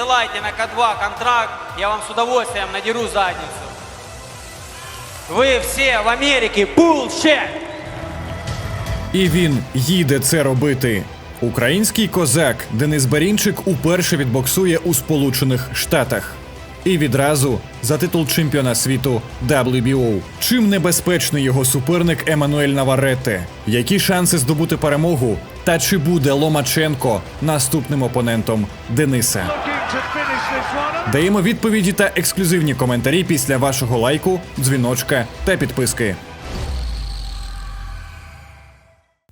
присылайте на К2 контракт, я вам с удовольствием надеру задницу. Вы все в Америке bullshit! І він їде це робити. Український козак Денис Барінчик уперше відбоксує у Сполучених Штатах. І відразу за титул чемпіона світу WBO. Чим небезпечний його суперник Еммануель Наваретте? Які шанси здобути перемогу? Та чи буде Ломаченко наступним опонентом Дениса? Даємо відповіді та ексклюзивні коментарі після вашого лайку, дзвіночка та підписки.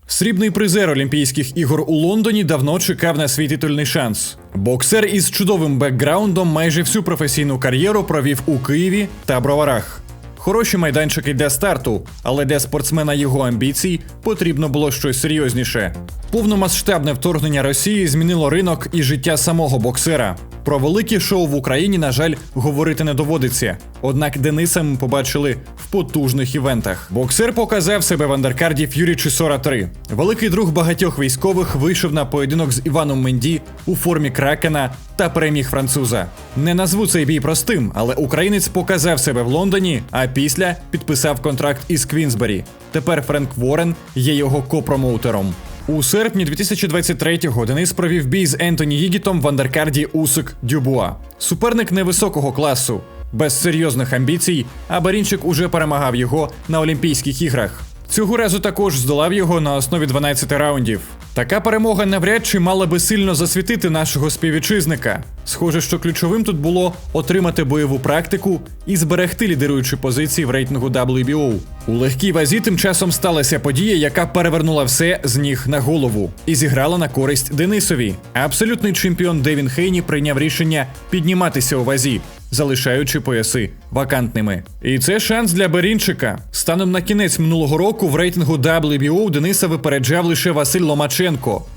Срібний призер Олімпійських ігор у Лондоні давно чекав на свій титульний шанс. Боксер із чудовим бекграундом майже всю професійну кар'єру провів у Києві та Броварах. Хороші майданчики для старту, але для спортсмена його амбіцій потрібно було щось серйозніше. Повномасштабне вторгнення Росії змінило ринок і життя самого боксера. Про великі шоу в Україні, на жаль, говорити не доводиться. Однак Дениса ми побачили в потужних івентах. Боксер показав себе в андеркарді Ф'юрі Чисора 3. Великий друг багатьох військових вийшов на поєдинок з Іваном Менді у формі кракена та переміг француза. Не назву цей бій простим, але українець показав себе в Лондоні, а після підписав контракт із Квінсбері. Тепер Френк Ворен є його копромоутером. У серпні 2023-го Денис провів бій з Ентоні Гігітом в андеркарді Усик Дюбуа. Суперник невисокого класу, без серйозних амбіцій, а Барінчик уже перемагав його на Олімпійських іграх. Цього разу також здолав його на основі 12 раундів. Така перемога навряд чи мала би сильно засвітити нашого співвітчизника. Схоже, що ключовим тут було отримати бойову практику і зберегти лідируючі позиції в рейтингу WBO. У легкій вазі тим часом сталася подія, яка перевернула все з ніг на голову і зіграла на користь Денисові. Абсолютний чемпіон Девін Хейні прийняв рішення підніматися у вазі, залишаючи пояси вакантними. І це шанс для Берінчика. Станом на кінець минулого року в рейтингу WBO Дениса випереджав лише Василь Ломаченко.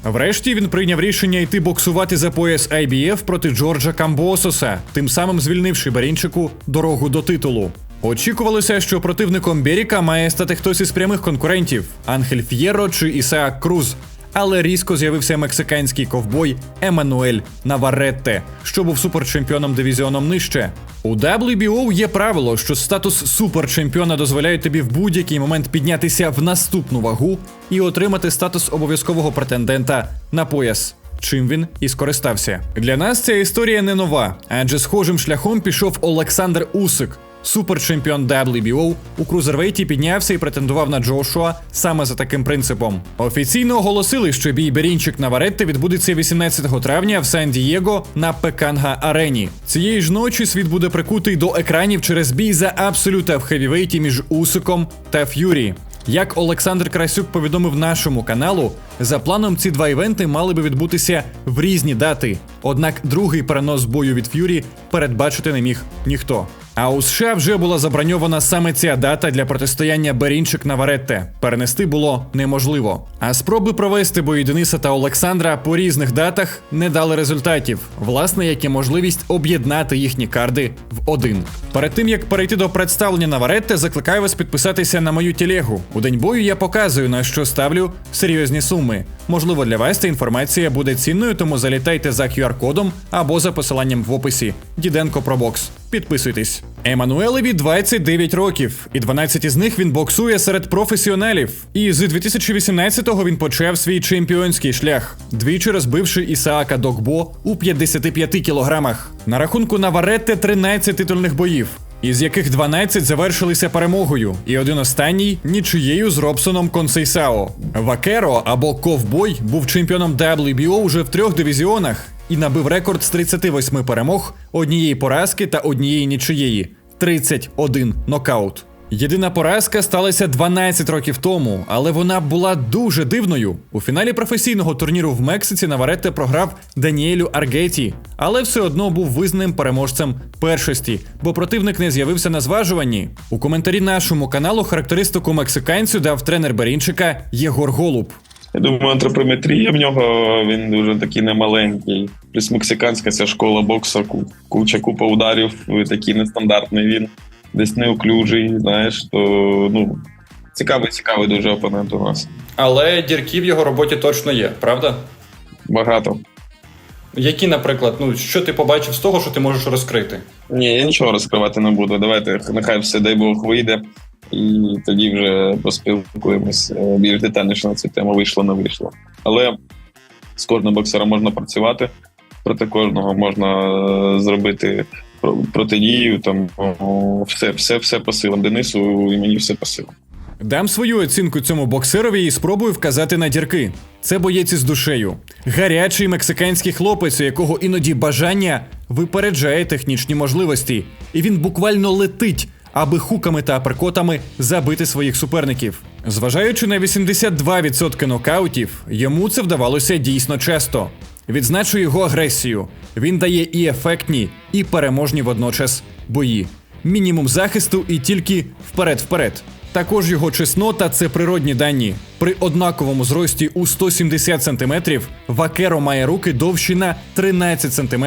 Врешті він прийняв рішення йти боксувати за пояс IBF проти Джорджа Камбососа, тим самим звільнивши барінчику дорогу до титулу. Очікувалося, що противником Беріка має стати хтось із прямих конкурентів Анхель Ф'єро чи Ісаак Круз. Але різко з'явився мексиканський ковбой Еммануель Наваретте, що був суперчемпіоном дивізіоном нижче. У WBO є правило, що статус суперчемпіона дозволяє тобі в будь-який момент піднятися в наступну вагу і отримати статус обов'язкового претендента на пояс. Чим він і скористався. Для нас ця історія не нова, адже схожим шляхом пішов Олександр Усик, суперчемпіон WBO у крузервейті піднявся і претендував на Джошуа саме за таким принципом. Офіційно оголосили, що бій Берінчик Наваретти відбудеться 18 травня в Сан-Дієго на Пеканга Арені. Цієї ж ночі світ буде прикутий до екранів через бій за абсолюта в хевівейті між Усиком та Ф'юрі. Як Олександр Красюк повідомив нашому каналу, за планом ці два івенти мали би відбутися в різні дати. Однак другий перенос бою від Ф'юрі передбачити не міг ніхто. А у США вже була заброньована саме ця дата для протистояння Берінчик Наваретте. Перенести було неможливо. А спроби провести бої Дениса та Олександра по різних датах не дали результатів, власне, як і можливість об'єднати їхні карди в один. Перед тим як перейти до представлення Наваретте, закликаю вас підписатися на мою телегу. У день бою я показую на що ставлю серйозні суми. Можливо, для вас ця інформація буде цінною, тому залітайте за QR-кодом або за посиланням в описі. Діденко про бокс. Підписуйтесь. Еммануелеві 29 років, і 12 із них він боксує серед професіоналів. І з 2018-го він почав свій чемпіонський шлях, двічі розбивши Ісаака Докбо у 55 кілограмах. На рахунку Наваретте 13 титульних боїв. Із яких 12 завершилися перемогою, і один останній нічиєю з Робсоном Консейсао. Вакеро або Ковбой був чемпіоном WBO уже в трьох дивізіонах і набив рекорд з 38 перемог, однієї поразки та однієї нічиєї 31 нокаут. Єдина поразка сталася 12 років тому, але вона була дуже дивною. У фіналі професійного турніру в Мексиці Наваретте програв Даніелю Аргеті, але все одно був визнаним переможцем першості, бо противник не з'явився на зважуванні. У коментарі нашому каналу характеристику мексиканцю дав тренер Берінчика Єгор Голуб. Я думаю, антропометрія в нього він дуже такий немаленький. Плюс мексиканська ця школа боксу, ку- куча купа ударів, такий нестандартний він, десь неуклюжий, знаєш, то ну цікавий, цікавий дуже опонент у нас. Але дірки в його роботі точно є, правда? Багато. Які, наприклад, ну що ти побачив з того, що ти можеш розкрити? Ні, я нічого розкривати не буду. Давайте нехай все, дай Бог, вийде, і тоді вже поспілкуємось е, більш детальніше на цю тему. Вийшло, не вийшло. Але з кожним боксером можна працювати, проти кожного можна е, зробити протидію. Там все, все, все по силам. Денису і мені все по силам. Дам свою оцінку цьому боксерові і спробую вказати на дірки. Це боєць із душею. Гарячий мексиканський хлопець, у якого іноді бажання випереджає технічні можливості. І він буквально летить, аби хуками та аперкотами забити своїх суперників. Зважаючи на 82% нокаутів, йому це вдавалося дійсно часто. Відзначу його агресію. Він дає і ефектні, і переможні водночас бої. Мінімум захисту і тільки вперед-вперед. Також його чеснота це природні дані. При однаковому зрості у 170 см Вакеро має руки довші на 13 см,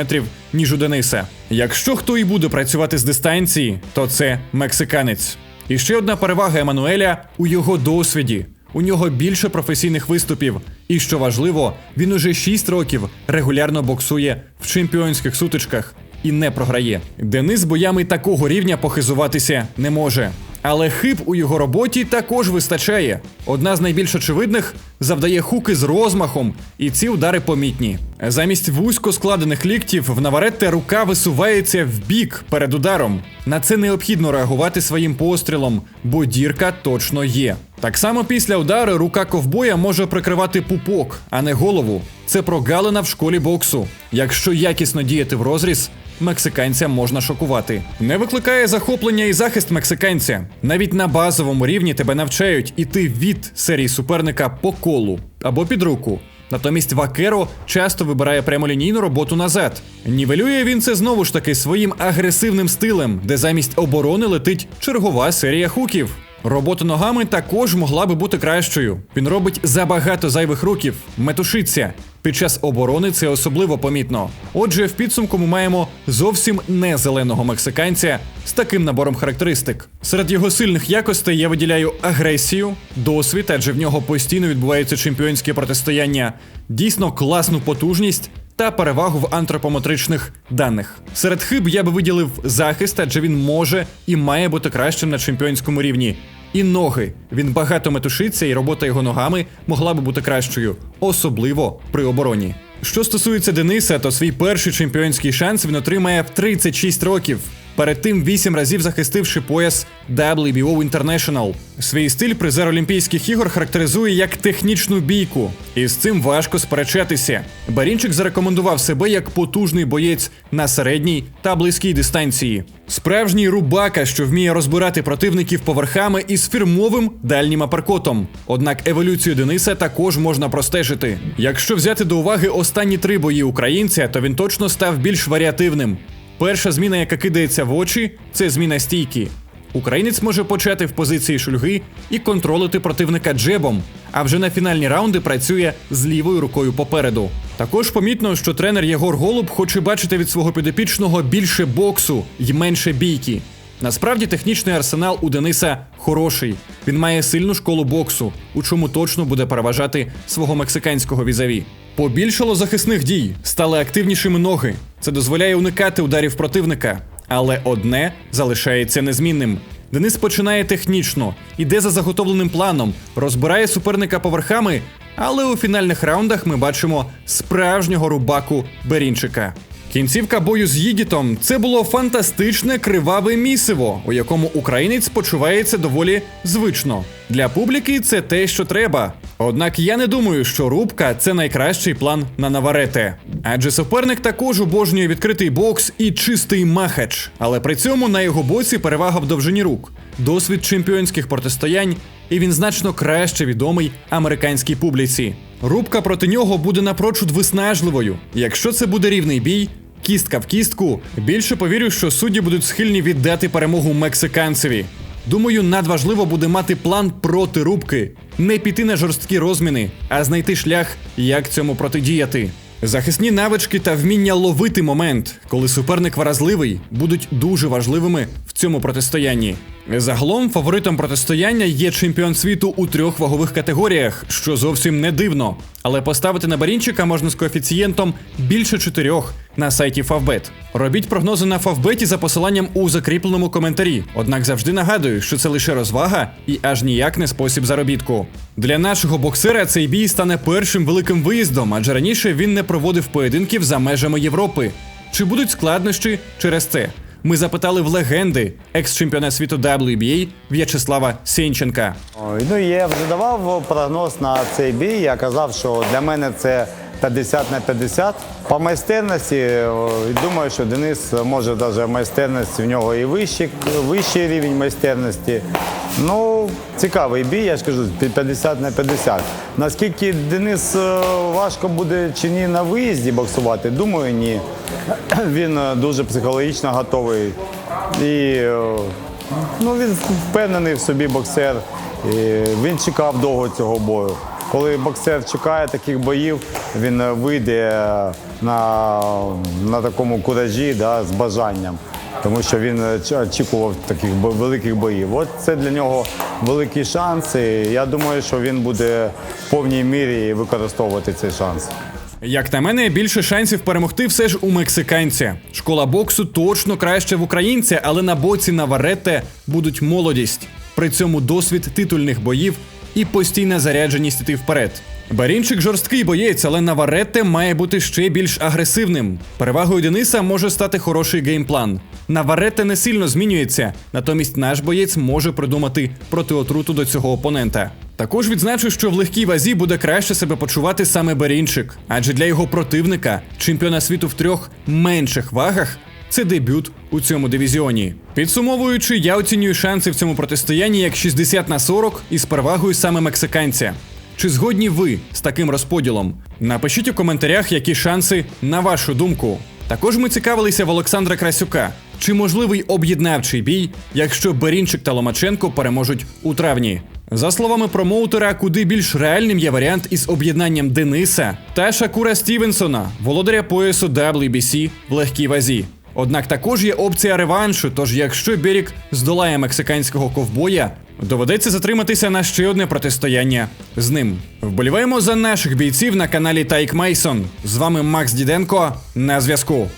ніж у Дениса. Якщо хто і буде працювати з дистанції, то це мексиканець. І ще одна перевага Еммануеля у його досвіді. У нього більше професійних виступів, і що важливо, він уже 6 років регулярно боксує в чемпіонських сутичках і не програє. Денис боями такого рівня похизуватися не може. Але хиб у його роботі також вистачає. Одна з найбільш очевидних завдає хуки з розмахом, і ці удари помітні. Замість вузько складених ліктів в Наваретте рука висувається в бік перед ударом. На це необхідно реагувати своїм пострілом, бо дірка точно є. Так само після удару рука ковбоя може прикривати пупок, а не голову. Це прогалина в школі боксу. Якщо якісно діяти в розріз, мексиканця можна шокувати. Не викликає захоплення і захист мексиканця. Навіть на базовому рівні тебе навчають іти від серії суперника по колу або під руку. Натомість Вакеро часто вибирає прямолінійну роботу назад. Нівелює він це знову ж таки своїм агресивним стилем, де замість оборони летить чергова серія хуків. Робота ногами також могла би бути кращою. Він робить забагато зайвих руків, метушиться. Під час оборони це особливо помітно. Отже, в підсумку ми маємо зовсім не зеленого мексиканця з таким набором характеристик. Серед його сильних якостей я виділяю агресію, досвід, адже в нього постійно відбуваються чемпіонські протистояння, дійсно класну потужність та перевагу в антропометричних даних. Серед хиб я би виділив захист, адже він може і має бути кращим на чемпіонському рівні. І ноги. Він багато метушиться, і робота його ногами могла би бути кращою, особливо при обороні. Що стосується Дениса, то свій перший чемпіонський шанс він отримає в 36 років. Перед тим вісім разів захистивши пояс WBO International. Свій стиль призер Олімпійських ігор характеризує як технічну бійку, і з цим важко сперечатися. Барінчик зарекомендував себе як потужний боєць на середній та близькій дистанції. Справжній рубака, що вміє розбирати противників поверхами із фірмовим дальнім аперкотом. Однак еволюцію Дениса також можна простежити. Якщо взяти до уваги останні три бої українця, то він точно став більш варіативним. Перша зміна, яка кидається в очі, це зміна стійки. Українець може почати в позиції шульги і контролити противника джебом, а вже на фінальні раунди працює з лівою рукою попереду. Також помітно, що тренер Єгор Голуб хоче бачити від свого підопічного більше боксу й менше бійки. Насправді технічний арсенал у Дениса хороший. Він має сильну школу боксу, у чому точно буде переважати свого мексиканського візаві. Побільшало захисних дій, стали активнішими ноги. Це дозволяє уникати ударів противника. Але одне залишається незмінним. Денис починає технічно, іде за заготовленим планом, розбирає суперника поверхами, але у фінальних раундах ми бачимо справжнього рубаку Берінчика. Кінцівка бою з Їгітом це було фантастичне криваве місиво, у якому українець почувається доволі звично. Для публіки це те, що треба. Однак я не думаю, що рубка це найкращий план на Наварете. Адже суперник також обожнює відкритий бокс і чистий махач. Але при цьому на його боці перевага в довжині рук, досвід чемпіонських протистоянь, і він значно краще відомий американській публіці. Рубка проти нього буде напрочуд виснажливою. Якщо це буде рівний бій, кістка в кістку, більше повірю, що судді будуть схильні віддати перемогу мексиканцеві. Думаю, надважливо буде мати план проти рубки, не піти на жорсткі розміни, а знайти шлях, як цьому протидіяти. Захисні навички та вміння ловити момент, коли суперник вразливий, будуть дуже важливими в цьому протистоянні. Загалом фаворитом протистояння є чемпіон світу у трьох вагових категоріях, що зовсім не дивно. Але поставити на Барінчика можна з коефіцієнтом більше 4 на сайті Favbet. Робіть прогнози на Favbet за посиланням у закріпленому коментарі. Однак завжди нагадую, що це лише розвага і аж ніяк не спосіб заробітку. Для нашого боксера цей бій стане першим великим виїздом, адже раніше він не проводив поєдинків за межами Європи. Чи будуть складнощі через це? Ми запитали в легенди екс-чемпіона світу WBA В'ячеслава Сенченка. Ой, Ну, я вже давав прогноз на цей бій. Я казав, що для мене це 50 на 50. По майстерності думаю, що Денис може навіть майстерність в нього і вищий, вищий рівень майстерності. Ну, цікавий бій, я ж кажу, 50 на 50. Наскільки Денис е, важко буде чи ні на виїзді боксувати, думаю, ні. Він е, дуже психологічно готовий. І е, Ну, він впевнений в собі боксер. І він чекав довго цього бою. Коли боксер чекає таких боїв, він вийде на, на такому куражі да, з бажанням. Тому що він е, очікував таких великих боїв. От це для нього великий шанс. Я думаю, що він буде в повній мірі використовувати цей шанс. Як на мене, більше шансів перемогти все ж у мексиканця. Школа боксу точно краще в українця, але на боці Наваретте будуть молодість. При цьому досвід титульних боїв і постійна зарядженість іти вперед. Барінчик жорсткий боєць, але Наваретте має бути ще більш агресивним. Перевагою Дениса може стати хороший геймплан. Наваретте не сильно змінюється, натомість наш боєць може придумати протиотруту до цього опонента. Також відзначу, що в легкій вазі буде краще себе почувати саме Берінчик, адже для його противника, чемпіона світу в трьох менших вагах, це дебют у цьому дивізіоні. Підсумовуючи, я оцінюю шанси в цьому протистоянні як 60 на 40 із перевагою саме мексиканця. Чи згодні ви з таким розподілом? Напишіть у коментарях, які шанси на вашу думку. Також ми цікавилися в Олександра Красюка. Чи можливий об'єднавчий бій, якщо Берінчик та Ломаченко переможуть у травні? За словами промоутера, куди більш реальним є варіант із об'єднанням Дениса та Шакура Стівенсона, володаря поясу WBC в легкій вазі. Однак також є опція реваншу, тож якщо Берік здолає мексиканського ковбоя, доведеться затриматися на ще одне протистояння з ним. Вболіваємо за наших бійців на каналі Тайк Мейсон. З вами Макс Діденко на зв'язку.